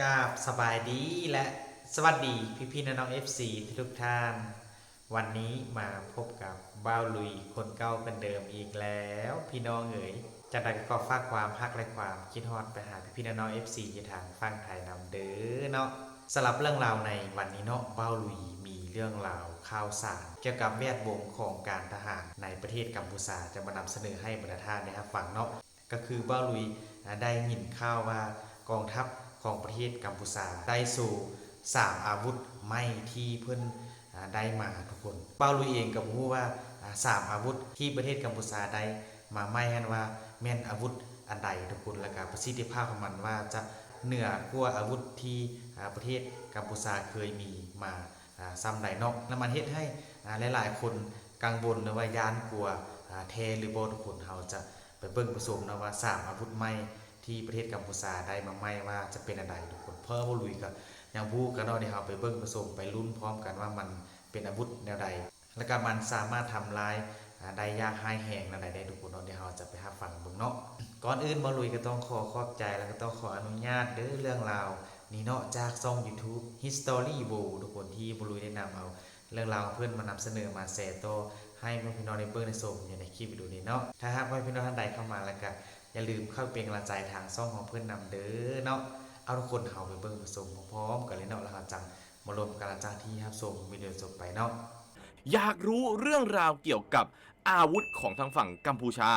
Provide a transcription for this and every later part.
กาบสบายดีและสวัสดีพี่พี่ๆน้องๆ FC ทุกท่าน วันนี้มาพบกับบ้าวลุยคนเก่าคนเดิมอีกแล้ว พี่น้องเอ๋ยจากนั้นก็ฝากความพักและความคิดฮอดไปหาพี่พี่น้องๆ FC ที่ทางฟังไทยนำเด้อเนาะสำหรับเรื่องราวในวันนี้เนาะบ้าวลุยมีเรื่องราวข่าวสารเกี่ยวกับแวดวงของการทหารในประเทศกัมพูชาจะมานำเสนอให้บรรดาท่านนะครับฟังเนาะก็คือบ้าลุยได้ยินข่าวว่ากองทัพ ของประเทศกัมพูชาได้สู่สามอาวุธไม่ที่เพิ่นอ่าได้มาทุกคนบ้าลุยเองก็บ่รู้ว่าสามอาวุธที่ประเทศกัมพูชาได้มาไม่ฮันว่าแม่นอาวุธอันใดทุกคนแล้วก็ประสิทธิภาพของมันว่าจะเหนือกว่าอาวุธที่ประเทศกัมพูชาเคยมีมาซ้ำใดนอกแล้วมันเฮ็ดให้หลายๆ คนกังวลหรือว่ายานกลัวอ่าแทหรือโบทุกคนเฮาจะไปเบิ่งผสมนะว่าสามอาวุธใหม่ ที่ประเทศกัมพูชาได้มาใหม่ว่าจะเป็นอะไรทุกคนเพิ่มบ่ลุยกับยังพูกันเนาะเดี๋ยวเราไปเบิ่งผสมไปลุ้นพร้อมกันว่ามันเป็นอาวุธแนวใด แล้วก็มันสามารถทำลายได้ยากหายแหงแนวใดได้ทุกคนเนาะเดี๋ยวเราจะไปหาฟังเบิ่งเนาะก่อนอื่นบ่ลุยก็ต้องขอขอบใจแล้วก็ต้องขออนุญาตเด้อเรื่องราวนี่เนาะจากช่อง YouTube History w o ทุกคนที่บ่ลุยได้นำเอาเรื่องราวเพื่อนมานำเสนอมาแชร์ต่อให้พี่น้องในเบิ้งในชมอยู่ในคลิปวิดีโอนี้เนาะถ้าหากว่าพี่น้องท่านใดเข้ามาแล้วก็ อย่าลืมเข้าเป็นกำลังใจทางซ่องของเพื่อนนำเด้อเนาะเอาทุกคนเข้าไปเบิ้งไปชมพร้อมๆกันเลยเนาะแล้วเรจังมารวมกันจังจากที่ครับชมวิดีโอจบไปเนาะอยากรู้เรื่องราวเกี่ยวกับอาวุธของทางฝั่งกัมพูชา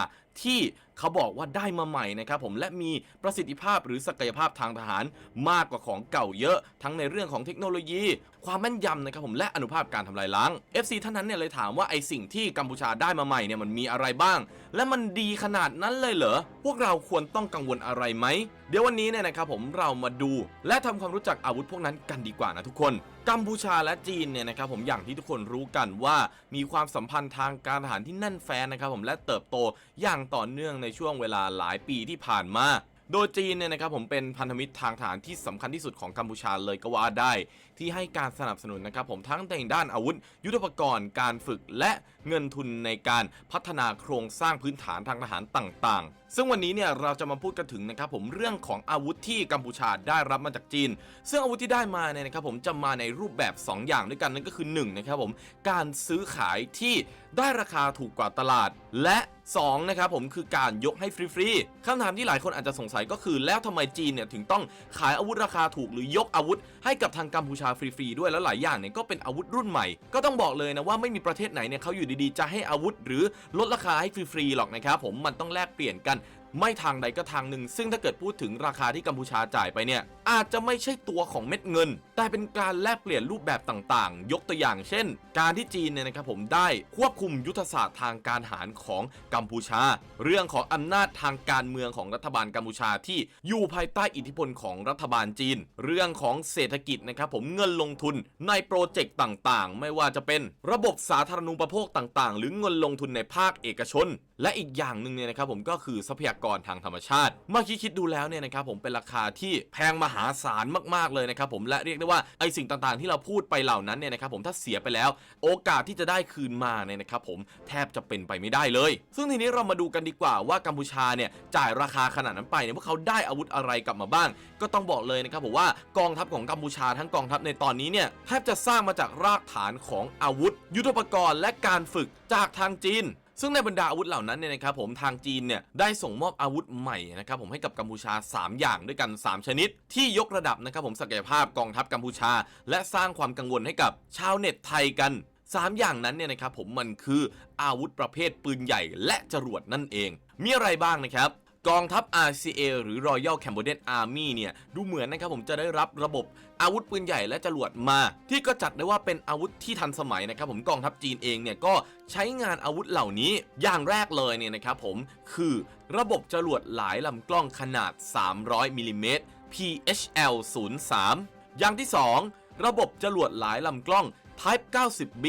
ที่เขาบอกว่าได้มาใหม่นะครับผมและมีประสิทธิภาพหรือศักยภาพทางทหารมากกว่าของเก่าเยอะ ทั้งในเรื่องของเทคโนโลยี ความแม่นยำนะครับผมและอนุภาพการทำลายล้าง FC ท่านนั้นเนี่ยเลยถามว่าไอสิ่งที่กัมพูชาได้มาใหม่เนี่ยมันมีอะไรบ้าง และมันดีขนาดนั้นเลยเหรอ พวกเราควรต้องกังวลอะไรไหม เดี๋ยววันนี้เนี่ยนะครับผมเรามาดู และทำความรู้จักอาวุธพวกนั้นกันดีกว่านะทุกคนกัมพูชาและจีนเนี่ยนะครับผมอย่างที่ทุกคนรู้กันว่ามีความสัมพันธ์ทางการทหารที่แน่นแฟ้นนะครับผมและเติบโตอย่างต่อเนื่องในช่วงเวลาหลายปีที่ผ่านมาโดยจีนเนี่ยนะครับผมเป็นพันธมิตรทางทหารที่สำคัญที่สุดของกัมพูชาเลยก็ว่าได้ ที่ให้การสนับสนุนนะครับผมทั้งในด้านอาวุธ ยุทโธปกรณ์การฝึกและเงินทุนในการพัฒนาโครงสร้างพื้นฐานทางทหารต่างๆ ซึ่งวันนี้เนี่ยเราจะมาพูดกันถึงนะครับผมเรื่องของอาวุธที่กัมพูชาได้รับมาจากจีน ซึ่งอาวุธที่ได้มาเนี่ยนะครับผมจะมาในรูปแบบ 2 อย่างด้วยกันนั่นก็คือ1นะครับผมการซื้อขายที่ได้ราคาถูกกว่าตลาด และ2นะครับผมคือการยกให้ฟรีๆคำถามที่หลายคนอาจจะสงสัยก็คือ แล้วทำไมจีนเนี่ยถึงต้องขายอาวุธราคาถูกหรือยกอาวุธ ให้กับทางกัมพูชาฟรีๆด้วยแล้วหลายอย่างเนี่ยก็เป็นอาวุธรุ่นใหม่ ก็ต้องบอกเลยนะว่าไม่มีประเทศไหนเนี่ยเขาอยู่ดีๆจะให้อาวุธ หรือลดราคาให้ฟรีๆหรอกนะครับผมมันต้องแลกเปลี่ยนกัน ไม่ทางใดก็ทางหนึ่ง ซึ่งถ้าเกิดพูดถึงราคาที่กัมพูชาจ่ายไปเนี่ยอาจจะไม่ใช่ตัวของเม็ดเงิน แต่เป็นการแลกเปลี่ยนรูปแบบต่างๆ ยกตัวอย่างเช่น การที่จีนเนี่ยนะครับผมได้ควบคุมยุทธศาสตร์ทางการทหารของกัมพูชา เรื่องของอำนาจทางการเมืองของรัฐบาลกัมพูชาที่อยู่ภายใต้อิทธิพลของรัฐบาลจีน เรื่องของเศรษฐกิจนะครับผมเงินลงทุนในโปรเจกต์ต่างๆ ไม่ว่าจะเป็นระบบสาธารณูปโภคต่างๆ หรือเงินลงทุนในภาคเอกชน และอีกอย่างหนึ่งเนี่ยนะครับผมก็คือทรัพยากรทางธรรมชาติเมื่อคิดดูแล้วเนี่ยนะครับผมเป็นราคาที่แพงมหาศาลมากๆเลยนะครับผมและเรียกได้ว่าว่าไอสิ่งต่างๆ ที่เราพูดไปเหล่านั้นเนี่ยนะครับผมถ้าเสียไปแล้ว โอกาสที่จะได้คืนมาเนี่ยนะครับผมแทบจะเป็นไปไม่ได้เลย ซึ่งทีนี้เรามาดูกันดีกว่าว่ากัมพูชาเนี่ยจ่ายราคาขนาดนั้นไปเนี่ยพวกเขาได้อาวุธอะไรกลับมาบ้าง ก็ต้องบอกเลยนะครับผมว่ากองทัพของกัมพูชาทั้งกองทัพในตอนนี้เนี่ยแทบจะสร้างมาจากรากฐานของอาวุธ ยุทโธปกรณ์และการฝึกจากทางจีน ซึ่งในบรรดาอาวุธเหล่านั้นเนี่ยนะครับผมทางจีนเนี่ยได้ส่งมอบอาวุธใหม่นะครับผมให้กับกัมพูชา 3 อย่างด้วยกัน 3 ชนิด ที่ยกระดับนะครับผมศักยภาพกองทัพกัมพูชา และสร้างความกังวลให้กับชาวเน็ตไทยกัน3 อย่างนั้นเนี่ยนะครับผมมันคืออาวุธประเภทปืนใหญ่และจรวดนั่นเอง มีอะไรบ้างนะครับ กองทัพ RCA หรือ Royal Cambodian Army เนี่ยดูเหมือนนะครับผมจะได้รับระบบอาวุธปืนใหญ่และจรวดมา ที่ก็จัดได้ว่าเป็นอาวุธที่ทันสมัยนะครับผมกองทัพจีนเองเนี่ยก็ใช้งานอาวุธเหล่านี้อย่างแรกเลยเนี่ยนะครับผมคือระบบจรวดหลายลำกล้องขนาด 300มิลลิเมตร PHL 03อย่างที่ 2 ระบบจรวดหลายลำกล้อง Type 90B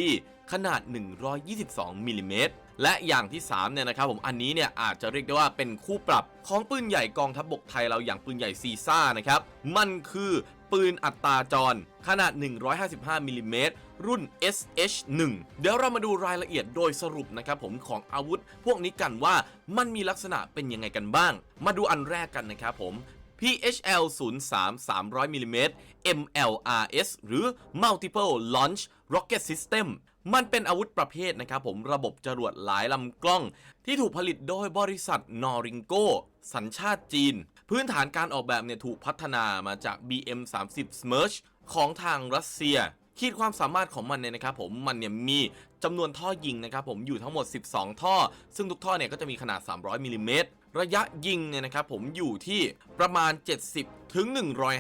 ขนาด 122มิลลิเมตร และอย่างที่3เนี่ยนะครับผมอันนี้เนี่ยอาจจะเรียกได้ว่าเป็นคู่ปรับของปืนใหญ่กองทัพบบกไทยเราอย่างปืนใหญ่ซีซ่านะครับมันคือปืนอัตราจร ขนาด 155มิลลิเมตรรุ่น SH1 เดี๋ยวเรามาดูรายละเอียดโดยสรุปนะครับผมของอาวุธ พวกนี้กันว่ามันมีลักษณะเป็นยังไงกันบ้าง มาดูอันแรกกันนะครับผม PHL 03 300มิลลิเมตร MLRS หรือ Multiple Launch Rocket System มันเป็นอาวุธประเภทนะครับผมระบบจรวดหลายลำกล้อง ที่ถูกผลิตโดยบริษัทนอริงโกสัญชาติจีน พื้นฐานการออกแบบเนี่ยถูกพัฒนามาจาก BM30 Smerch ของทางรัสเซีย ขีดความสามารถของมันเนี่ยนะครับผมมันเนี่ยมีจำนวนท่อยิงนะครับผมอยู่ทั้งหมด 12 ท่อ ซึ่งทุกท่อเนี่ยก็จะมีขนาด 300มิลลิเมตรระยะยิงเนี่ยนะครับผมอยู่ที่ประมาณ 70ถึง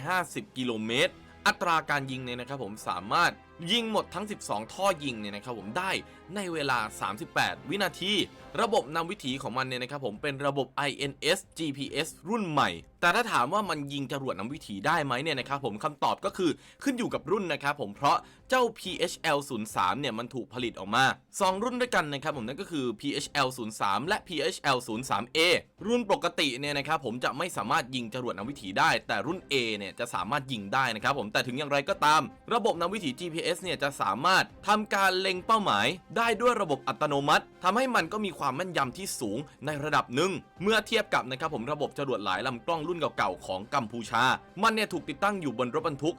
150 กิโลเมตรอัตราการยิงเนี่ยนะครับผมสามารถ ยิงหมดทั้ง 12 ท่อยิงเนี่ยนะครับผมได้ในเวลา 38 วินาที ระบบนำวิถีของมันเนี่ยนะครับผมเป็นระบบ INS GPS รุ่นใหม่ แต่ถ้าถามว่ามันยิงจรวดนำวิถีได้ไหมเนี่ยนะครับผมคำตอบก็คือขึ้นอยู่กับรุ่นนะครับผมเพราะเจ้า PHL 03เนี่ยมันถูกผลิตออกมา 2 รุ่นด้วยกันนะครับผมนั่นก็คือ PHL 03และ PHL 03A รุ่นปกติเนี่ยนะครับผมจะไม่สามารถยิงจรวดนำวิถีได้ แต่รุ่น A เนี่ยจะสามารถยิงได้นะครับผมแต่ถึงอย่างไรก็ตาม ระบบนำวิถี GPS เนี่ยจะสามารถทำการเล็งเป้าหมาย ได้ด้วยระบบอัตโนมัติทำให้มันก็มีความแม่นยำที่สูงในระดับหนึ่ง เมื่อเทียบกับนะครับผมระบบจรวดหลายลำกล้องรุ่นเก่าๆของกัมพูชา มันเนี่ยถูกติดตั้งอยู่บนรถบรรทุก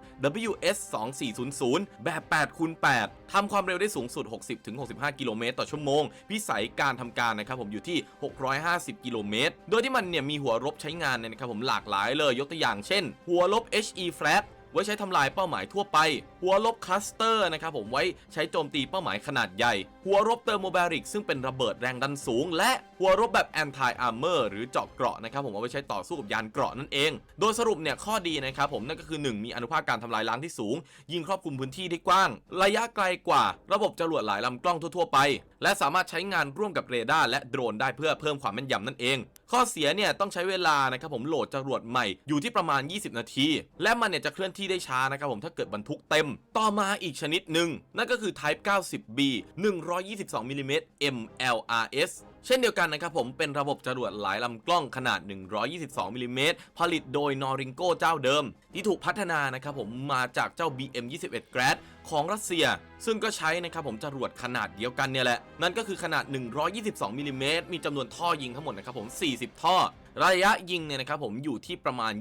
WS 2400 แบบ8คูณ8ทำความเร็วได้สูงสุด 60-65 กิโลเมตรต่อชั่วโมง พิสัยการทำการนะครับผมอยู่ที่ 650 กิโลเมตร โดยที่มันเนี่ยมีหัวรบใช้งานเนี่ยนะครับผมหลากหลายเลยยกตัวอย่างเช่น หัวลบ HE flat ไว้ใช้ทำลายเป้าหมายทั่วไป หัวลบคลัสเตอร์นะครับผมไว้ใช้โจมตีเป้าหมายขนาดใหญ่ หัวรบเตอร์โมบาริกซึ่งเป็นระเบิดแรงดันสูง และหัวรบแบบแอนตี้อาร์เมอร์หรือเจาะเกราะนะครับผมเอาไว้ใช้ต่อสู้กับยานเกราะนั่นเอง โดยสรุปเนี่ยข้อดีนะครับผมนั่นก็คือ 1 มีอนุภาคการทำลายล้างที่สูง ยิงครอบคลุมพื้นที่ได้กว้าง ระยะไกลกว่า ระบบจรวดหลายลำกล้องทั่วๆไป และสามารถใช้งานร่วมกับเรดาร์และโดรนได้เพื่อเพิ่มความแม่นยำนั่นเอง ข้อเสียเนี่ยต้องใช้เวลานะครับผมโหลดจรวดใหม่อยู่ที่ประมาณ 20 นาที และมันเนี่ยจะเคลื่อนที่ได้ช้านะครับผมถ้าเกิดบรรทุกเต็ม ต่อมาอีกชนิดหนึ่งนั่นก็คือ Type 90B 122มิลลิเมตร MLRS เช่นเดียวกันนะครับผมเป็นระบบจรวดหลายลำกล้องขนาด 122มิลลิเมตรผลิตโดยนอริงโกเจ้าเดิม ที่ถูกพัฒนานะครับผมมาจากเจ้า BM21 Grad ของรัสเซีย ซึ่งก็ใช้นะครับผมจรวดขนาดเดียวกันเนี่ยแหละ นั่นก็คือขนาด 122มิลลิเมตรมีจำนวนท่อยิงทั้งหมดนะครับผม 40 ท่อ ระยะยิงเนี่ยนะครับผมอยู่ที่ประมาณ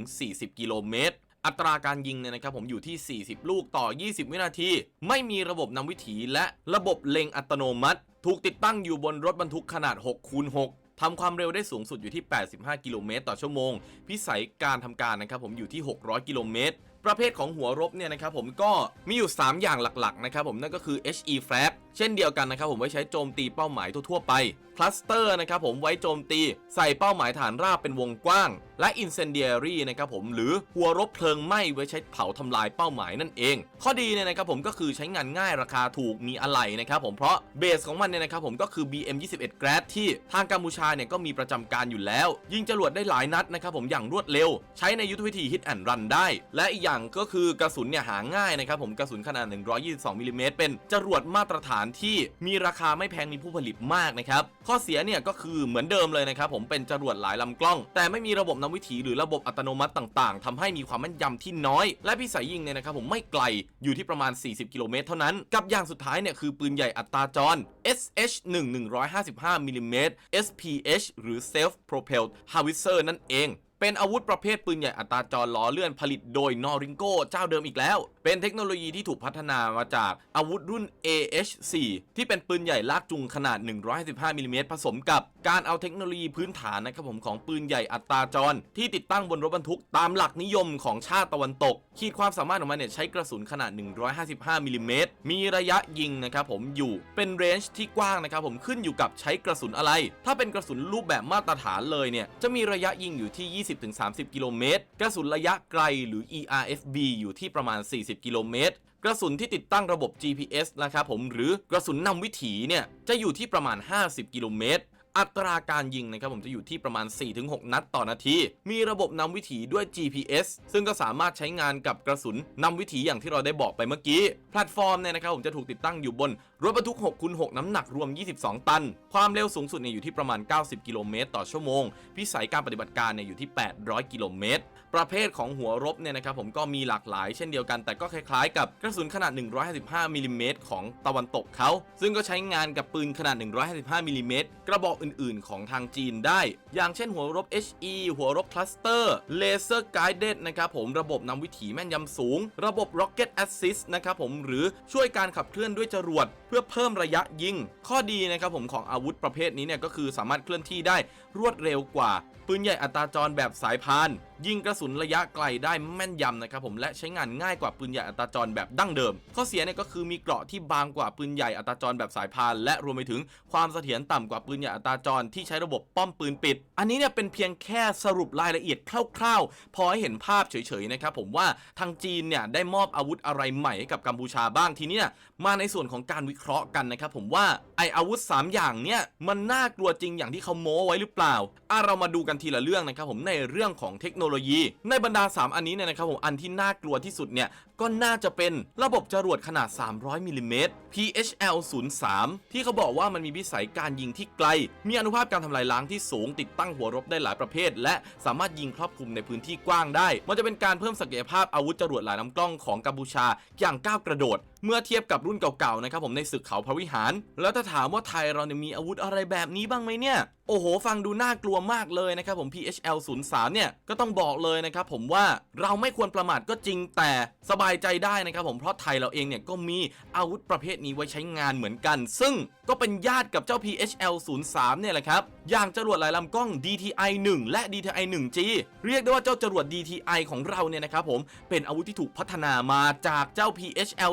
20-40 กิโลเมตร อัตราการยิงเนี่ยนะครับผมอยู่ที่ 40 ลูกต่อ 20 วินาที ไม่มีระบบนำวิถีและระบบเล็งอัตโนมัติ ถูกติดตั้งอยู่บนรถบรรทุกขนาด6คูณ6ทำความเร็วได้สูงสุดอยู่ที่ 85 กิโลเมตรต่อชั่วโมง พิสัยการทำการนะครับผมอยู่ที่ 600 กิโลเมตร ประเภทของหัวรบเนี่ยนะครับผมก็มีอยู่ 3 อย่างหลักๆนะครับผมนั่นก็คือ HE flag เช่นเดียวกันนะครับผมไว้ใช้โจมตีเป้าหมายทั่วๆไปคลัสเตอร์นะครับผมไว้โจมตีใส่เป้าหมายฐานราบเป็นวงกว้าง และ incendiary นะครับผมหรือหัวรบเพลิงไหม้ไว้ใช้เผาทำลายเป้าหมายนั่นเอง ข้อดีเนี่ยนะครับผมก็คือใช้งานง่ายราคาถูกมีอะไหล่นะครับผมเพราะเบสของมันเนี่ยนะครับผมก็คือ BM21 Grad ที่ทางกัมพูชาเนี่ยก็มีประจำการอยู่แล้ว ยิงจรวดได้หลายนัดนะครับผมอย่างรวดเร็ว ใช้ในยุทธวิธีฮิตแอนรันได้ และอีกอย่างก็คือกระสุนเนี่ยหาง่ายนะครับผมกระสุนขนาด 122มิลลิเมตรเป็นจรวดมาตรฐานที่มีราคาไม่แพงมีผู้ผลิตมากนะครับข้อเสียเนี่ยก็คือเหมือนเดิมเลยนะครับผมเป็นจรวดหลายลำกล้อง แต่ไม่มีระบบนำวิถีหรือระบบอัตโนมัติต่างๆทำให้มีความแม่นยำที่น้อย และพิสัยยิงเนี่ยนะครับผมไม่ไกลอยู่ที่ประมาณ 40 กิโลเมตรเท่านั้น กับอย่างสุดท้ายเนี่ยคือปืนใหญ่อัตราจร SH 1 155มิลลิเมตร SPH หรือ Self Propelled Howitzer นั่นเอง เป็นอาวุธประเภทปืนใหญ่อัตราจรล้อเลื่อนผลิตโดยนอริงโกเจ้าเดิมอีกแล้ว เป็นเทคโนโลยีที่ถูกพัฒนามาจากอาวุธรุ่น AH4 ที่เป็นปืนใหญ่ลากจูงขนาด155มิลลิเมตรผสมกับการเอาเทคโนโลยีพื้นฐานนะครับผมของปืนใหญ่อัตราจร ที่ติดตั้งบนรถบรรทุกตามหลักนิยมของชาติตะวันตก ขีดความสามารถของมันเนี่ยใช้กระสุนขนาด 155มิลลิเมตรมีระยะยิงนะครับผมอยู่เป็นเรนจ์ที่กว้างนะครับผมขึ้นอยู่กับใช้กระสุนอะไร ถ้าเป็นกระสุนรูปแบบมาตรฐานเลยเนี่ยจะมีระยะยิงอยู่ที่20-30 กิโลเมตร กระสุนระยะไกลหรือ ERFB อยู่ที่ประมาณ 40 กิโลเมตร กระสุนที่ติดตั้งระบบ GPS นะครับผมหรือกระสุนนำวิถีเนี่ยจะอยู่ที่ประมาณ 50 กิโลเมตร อัตราการยิงนะครับผมจะอยู่ที่ประมาณ 4-6 นัดต่อนาที มีระบบนำวิถีด้วย GPS ซึ่งก็สามารถใช้งานกับกระสุนนำวิถีอย่างที่เราได้บอกไปเมื่อกี้ แพลตฟอร์มเนี่ยนะครับผมจะถูกติดตั้งอยู่บนรถบรรทุก6คูณ6น้ำหนักรวม 22 ตัน ความเร็วสูงสุดเนี่ยอยู่ที่ประมาณ 90 กิโลเมตรต่อชั่วโมง พิสัยการปฏิบัติการเนี่ยอยู่ที่ 800 กิโลเมตร ประเภทของหัวรบเนี่ยนะครับผมก็มีหลากหลายเช่นเดียวกัน แต่ก็คล้ายๆ กับกระสุนขนาด 155มิลลิเมตรของตะวันตกเขา ซึ่งก็ใช้งานกับปืนขนาด 155มิลิเมตรกระบอกอื่น ๆ ของทางจีนได้ อย่างเช่นหัวรบ HE หัวรบคลัสเตอร์เลเซอร์ไกด์เดนะครับผมระบบนำวิถีแม่นยำสูง ระบบ Rocket Assist นะครับผมหรือช่วยการขับเคลื่อนด้วยจรวด เพื่อเพิ่มระยะยิง ข้อดีนะครับผมของอาวุธประเภทนี้เนี่ยก็คือสามารถเคลื่อนที่ได้รวดเร็วกว่าปืนใหญ่อัตราจรแบบสายพานยิงกระสุนระยะไกลได้แม่นยำนะครับผมและใช้งานง่ายกว่าปืนใหญ่อัตราจรแบบดั้งเดิม ข้อเสียเนี่ยก็คือมีเกราะที่บางกว่าปืนใหญ่อัตราจรแบบสายพาน และรวมไปถึงความเสถียรต่ำกว่าปืนใหญ่อัตราจรที่ใช้ระบบป้อมปืนปิด อันนี้เนี่ยเป็นเพียงแค่สรุปรายละเอียดคร่าวๆ พอให้เห็นภาพเฉยๆนะครับผมว่าทางจีนเนี่ยได้มอบอาวุธอะไรใหม่ให้กับกัมพูชาบ้างทีนี้มาในส่วนของการวิเคราะห์กันนะครับผมว่าไออาวุธ 3 อย่างเนี่ยมันน่ากลัวจริงอย่างที่เขาโม้ไว้หรือเปล่าอะเรามาดูกันทีละเรื่องนะครับผมในเรื่องของเทคโนโลยี ในบรรดา 3 อันนี้เนี่ยนะครับผมอันที่น่ากลัวที่สุดเนี่ยก็น่าจะเป็นระบบจรวดขนาด 300มิลลิเมตร PHL 03ที่เขาบอกว่ามันมีวิสัยการยิงที่ไกล มีอนุภาพการทำลายล้างที่สูง ติดตั้งหัวรบได้หลายประเภท และสามารถยิงครอบคลุมในพื้นที่กว้างได้ มันจะเป็นการเพิ่มศักยภาพอาวุธจรวดหลายลำกล้องของกัมพูชาอย่างก้าวกระโดด เมื่อเทียบกับรุ่นเก่าๆนะครับผมในศึกเขาพระวิหาร แล้วถ้าถามว่าไทยเราเนี่ยมีอาวุธอะไรแบบนี้บ้างไหมเนี่ยโอ้โห ฟังดูน่ากลัวมากเลยนะครับผม PHL 03เนี่ย ก็ต้องบอกเลยนะครับผมว่าเราไม่ควรประมาทก็จริงแต่สบายใจได้นะครับผมเพราะไทยเราเองเนี่ย ก็มีอาวุธประเภทนี้ไว้ใช้งานเหมือนกัน ซึ่งก็เป็นญาติกับเจ้า PHL 03เนี่ยแหละครับ อย่างจรวดหลายลำกล้อง DTI 1 และ DTI 1G เรียกได้ว่าเจ้าจรวด DTI ของเราเนี่ยนะครับผมเป็นอาวุธที่ถูกพัฒนามาจากเจ้า PHL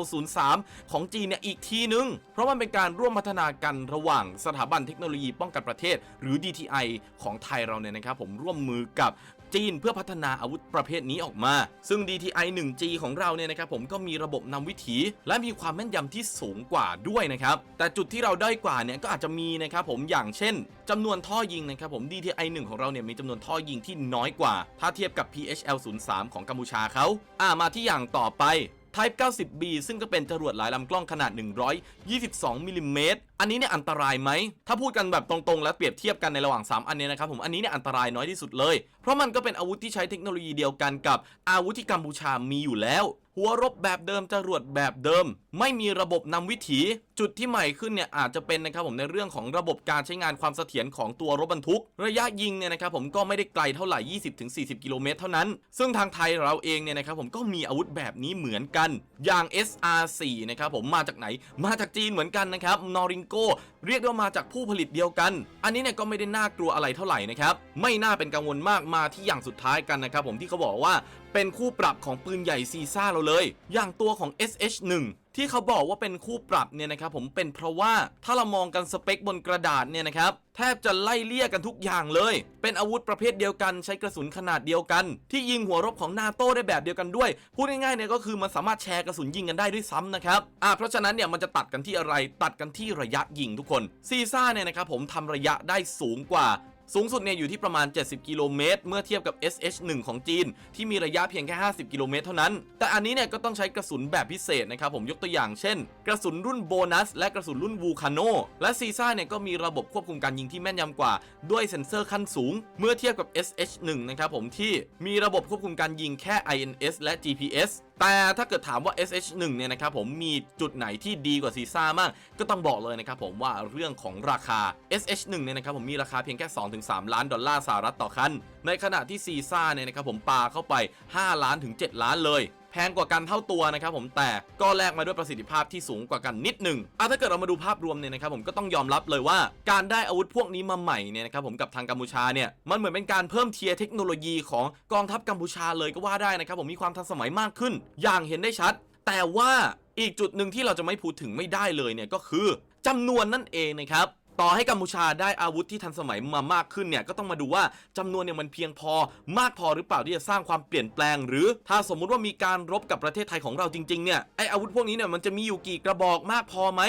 3 ของจีนเนี่ยอีกทีนึง เพราะมันเป็นการร่วมพัฒนากันระหว่างสถาบันเทคโนโลยีป้องกันประเทศ หรือ DTI ของไทยเราเนี่ยนะครับผมร่วมมือกับจีนเพื่อพัฒนาอาวุธประเภทนี้ออกมา ซึ่ง DTI 1G ของเราเนี่ยนะครับผมก็มีระบบนำวิถี และมีความแม่นยำที่สูงกว่าด้วยนะครับ แต่จุดที่เราได้กว่าเนี่ยก็อาจจะมีนะครับผมอย่างเช่นจำนวนท่อยิงนะครับผม DTI 1ของเราเนี่ยมีจำนวนท่อยิงที่น้อยกว่า ถ้าเทียบกับ PHL 03ของกัมพูชาเขาอ่ามาที่อย่างต่อไป Type 90B ซึ่งก็เป็นจรวดหลายลำกล้องขนาด 122มิลลิเมตรอันนี้เนี่ยอันตรายไหม ถ้าพูดกันแบบตรงๆ แล้วเปรียบเทียบกันในระหว่าง 3 อันเนี้นะครับผม อันนี้เนี่ยอันตรายน้อยที่สุดเลย เพราะมันก็เป็นอาวุธที่ใช้เทคโนโลยีเดียวกันกับอาวุธที่กัมพูชามีอยู่แล้ว หัวรบแบบเดิมจรวดแบบเดิม ไม่มีระบบนำวิถีจุดที่ใหม่ขึ้นเนี่ยอาจจะเป็นนะครับผมในเรื่องของระบบการใช้งานความเสถียรของตัวรถบรรทุก ระยะยิงเนี่ยนะครับผมก็ไม่ได้ไกลเท่าไหร่ 20-40 กิโลเมตรเท่านั้น ซึ่งทางไทยเราเองเนี่ยนะครับผมก็มีอาวุธแบบนี้เหมือนกัน อย่าง SR4 นะครับผมมาจากไหนมาจากจีนเหมือนกันนะครับนอริงโกเรียกได้ว่ามาจากผู้ผลิตเดียวกัน อันนี้เนี่ยก็ไม่ได้น่ากลัวอะไรเท่าไหร่นะครับไม่น่าเป็นกังวลมากมาที่อย่างสุดท้ายกันนะครับผมที่เขาบอกว่าเป็นคู่ปรับของปืนใหญ่ซีซ่าเราเลย อย่างตัวของ SH1 ที่เขาบอกว่าเป็นคู่ปรับเนี่ยนะครับผมเป็นเพราะว่าถ้าเรามองกันสเปคบนกระดาษเนี่ยนะครับแทบจะไล่เลี่ยกันทุกอย่างเลย เป็นอาวุธประเภทเดียวกันใช้กระสุนขนาดเดียวกัน ที่ยิงหัวรบของนาโต้ได้แบบเดียวกันด้วย พูดง่ายๆเนี่ยก็คือมันสามารถแชร์กระสุนยิงกันได้ด้วยซ้ำนะครับอ่าเพราะฉะนั้นเนี่ยมันจะตัดกันที่อะไรตัดกันที่ระยะยิงทุกคนซีซ่าเนี่ยนะครับผมทำระยะได้สูงกว่า สูงสุดเนี่ยอยู่ที่ประมาณ 70 กิโลเมตร เมื่อเทียบกับ SH1 ของจีน ที่มีระยะเพียงแค่ 50 กิโลเมตรเท่านั้น แต่อันนี้เนี่ยก็ต้องใช้กระสุนแบบพิเศษนะครับผมยกตัวอย่างเช่น กระสุนรุ่นโบนัส และกระสุนรุ่นวูคาโนและซีซ่าเนี่ยก็มีระบบควบคุมการยิงที่แม่นยำกว่า ด้วยเซ็นเซอร์ขั้นสูง เมื่อเทียบกับ SH1 นะครับผมที่มีระบบควบคุมการยิงแค่ INS และ GPS แต่ถ้าเกิดถามว่า SH1 เนี่ยนะครับผมมีจุดไหนที่ดีกว่าซีซ่ามาก ก็ต้องบอกเลยนะครับผมว่าเรื่องของราคา SH1 เนี่ยนะครับผมมีราคาเพียงแค่ 2-3 ล้านดอลลาร์สหรัฐต่อคัน ในขณะที่ซีซ่าเนี่ยนะครับผมปาเข้าไป 5 ล้านถึง 7 ล้านเลย แพงกว่ากันเท่าตัวนะครับผมแต่ก็แลกมาด้วยประสิทธิภาพที่สูงกว่ากันนิดหนึ่งอะถ้าเกิดเรามาดูภาพรวมเนี่ยนะครับผมก็ต้องยอมรับเลยว่า การได้อาวุธพวกนี้มาใหม่เนี่ยนะครับผมกับทางกัมพูชาเนี่ยมันเหมือนเป็นการเพิ่มเทียร์เทคโนโลยีของกองทัพกัมพูชาเลยก็ว่าได้นะครับผมมีความทันสมัยมากขึ้น อย่างเห็นได้ชัด แต่ว่าอีกจุดหนึ่งที่เราจะไม่พูดถึงไม่ได้เลยเนี่ยก็คือจำนวนนั่นเองนะครับ ต่อให้กัมพูชาได้อาวุธที่ทันสมัยมามากขึ้นเนี่ยก็ต้องมาดูว่าจำนวนเนี่ยมันเพียงพอมากพอหรือเปล่าที่จะสร้างความเปลี่ยนแปลง หรือถ้าสมมุติว่ามีการรบกับประเทศไทยของเราจริงๆเนี่ยไออาวุธพวกนี้เนี่ยมันจะมีอยู่กี่กระบอกมากพอไหม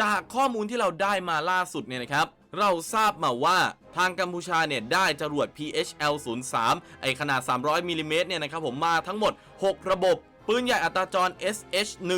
จากข้อมูลที่เราได้มาล่าสุดเนี่ยนะครับเราทราบมาว่าทางกัมพูชาเนี่ยได้จรวด PHL 03ไอขนาด 300มิลลิเมตรเนี่ยนะครับผมมาทั้งหมด 6 ระบบ ปืนใหญ่อัตราจร SH1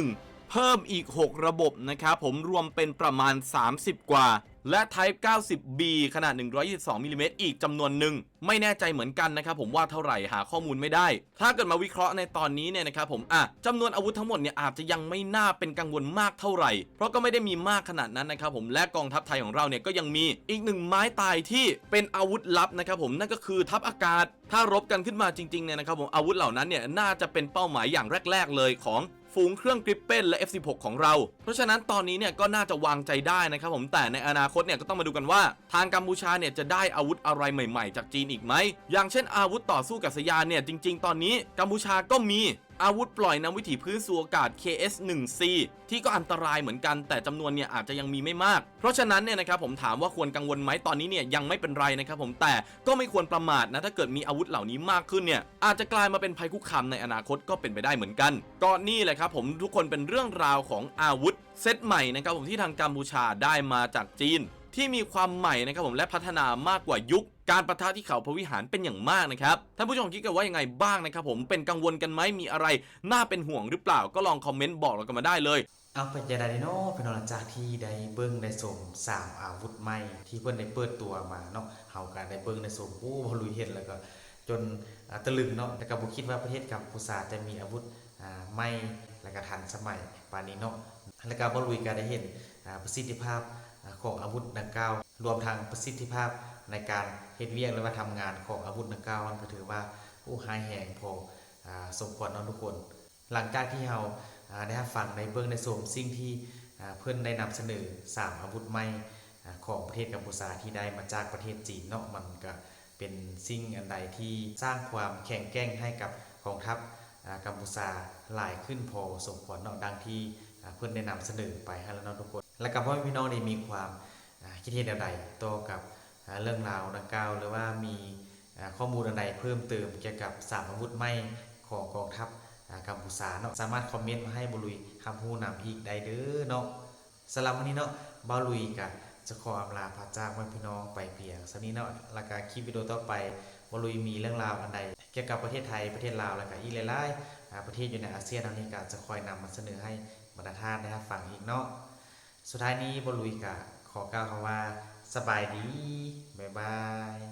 เพิ่มอีก 6 ระบบนะครับผมรวมเป็นประมาณ 30 กว่า และ Type 90B ขนาด 122มิลลิเมตรอีกจำนวนหนึ่ง ไม่แน่ใจเหมือนกันนะครับผมว่าเท่าไหร่หาข้อมูลไม่ได้ ถ้าเกิดมาวิเคราะห์ในตอนนี้เนี่ยนะครับผมอะจำนวนอาวุธทั้งหมดเนี่ยอาจจะยังไม่น่าเป็นกังวลมากเท่าไหร่ เพราะก็ไม่ได้มีมากขนาดนั้นนะครับผมและกองทัพไทยของเราเนี่ยก็ยังมีอีกหนึ่งไม้ตายที่เป็นอาวุธลับนะครับผมนั่นก็คือทัพอากาศ ถ้ารบกันขึ้นมาจริงๆเนี่ยนะครับผมอาวุธเหล่านั้นเนี่ยน่าจะเป็นเป้าหมายอย่างแรก ๆ เลยของ ฝูงเครื่องกริปเป้นและ F16 ของเรา เพราะฉะนั้นตอนนี้เนี่ยก็น่าจะวางใจได้นะครับผมแต่ในอนาคตเนี่ยก็ต้องมาดูกันว่า ทางกัมพูชาเนี่ยจะได้อาวุธอะไรใหม่ ๆ จากจีนอีกไหมอย่างเช่นอาวุธต่อสู้กับสยานเนี่ยจริง ๆ ตอนนี้กัมพูชาก็มีอาวุธปล่อยนำวิถีพื้นสู่อากาศ KS-1C ที่ก็อันตรายเหมือนกัน แต่จำนวนเนี่ยอาจจะยังมีไม่มาก เพราะฉะนั้นเนี่ยนะครับผมถามว่าควรกังวลไหมตอนนี้เนี่ยยังไม่เป็นไรนะครับผมแต่ก็ไม่ควรประมาทนะถ้าเกิดมีอาวุธเหล่านี้มากขึ้นเนี่ยอาจจะกลายมาเป็นภัยคุกคามในอนาคตก็เป็นไปได้เหมือนกันก็นี่แหละครับผมทุกคนเป็นเรื่องราวของอาวุธเซตใหม่นะครับผมที่ทางกัมพูชาได้มาจากจีน ที่มีความใหม่นะครับผมและพัฒนามากกว่ายุค การประทะที่เขาพระวิหารเป็นอย่างมากนะครับท่านผู้ชมคิดกันว่ายังไงบ้างนะครับผมเป็นกังวลกันไหมมีอะไรน่าเป็นห่วงหรือเปล่าก็ลองคอมเมนต์บอกเรากันมาได้เลยเอาเป็นจะได้เนาะเป็นหลังจากที่ได้เบิ้งได้สมสามอาวุธใหม่ที่เพิ่อนได้เปิดตัวมาเนาะเฮาก็ได้เบิ้งได้สมโอ้พอลุยเห็นแล้วก็ จนตะลึงเนาะแต่ก็บ่คิดว่าประเทศกัมพูชาจะมีอาวุธอ่าใหม่และก็ทันสมัยปานนี้เนาะแล้วก็บ่ลุยก็ได้เห็นประสิทธิภาพ ของอาวุธดังกล่าว รวมทั้งประสิทธิภาพในการเฮ็ดเวียกหรือว่าทำงานของอาวุธดังกล่าวมันก็ถือว่าโอ้หายแหงพอสมควรเนาะทุกคน หลังจากที่เราได้รับฟังในเบื้องในสมสิ่งที่เพื่อนได้นำเสนอสามอาวุธใหม่ของประเทศกัมพูชาที่ได้มาจากประเทศจีนเนาะมันก็เป็นสิ่งอันใดที่สร้างความแข็งแกร่งให้กับกองทัพกัมพูชาหลายขึ้นพอสมควรเนาะดังที่เพื่อนได้นำเสนอไปให้แล้วเนาะทุกคน และกับพ่อแม่พี่น้องได้มีความคิดเห็นใดต่อกับเรื่องราวดังกล่าวหรือว่ามีข้อมูลอันใดเพิ่มเติมเกี่ยวกับสามอาวุธใหม่ของกองทัพอ่ากัมพูชาเนาะสามารถคอมเมนต์มาให้บลุยคำพูดนำอีกได้เด้อเนาะสำหรับวันนี้เนาะบาลุยกะจะขออำลาพระจากไว้พี่น้องไปเพียงสำนี้เนาะแล้วก็คลิปวิดีโอต่อไปบาลุยมีเรื่องราวอันใดเกี่ยวกับประเทศไทยประเทศลาวแล้วก็อีกหลายๆอ่ประเทศอยู่ในอาเซียนอันนี้ก็จะคอยนำมาเสนอให้บรรดาท่านได้รับฟังอีกเนาะ สุดท้ายนี้บอลุยกะขอกล่าวคำว่าสบายดี บ๊ายบาย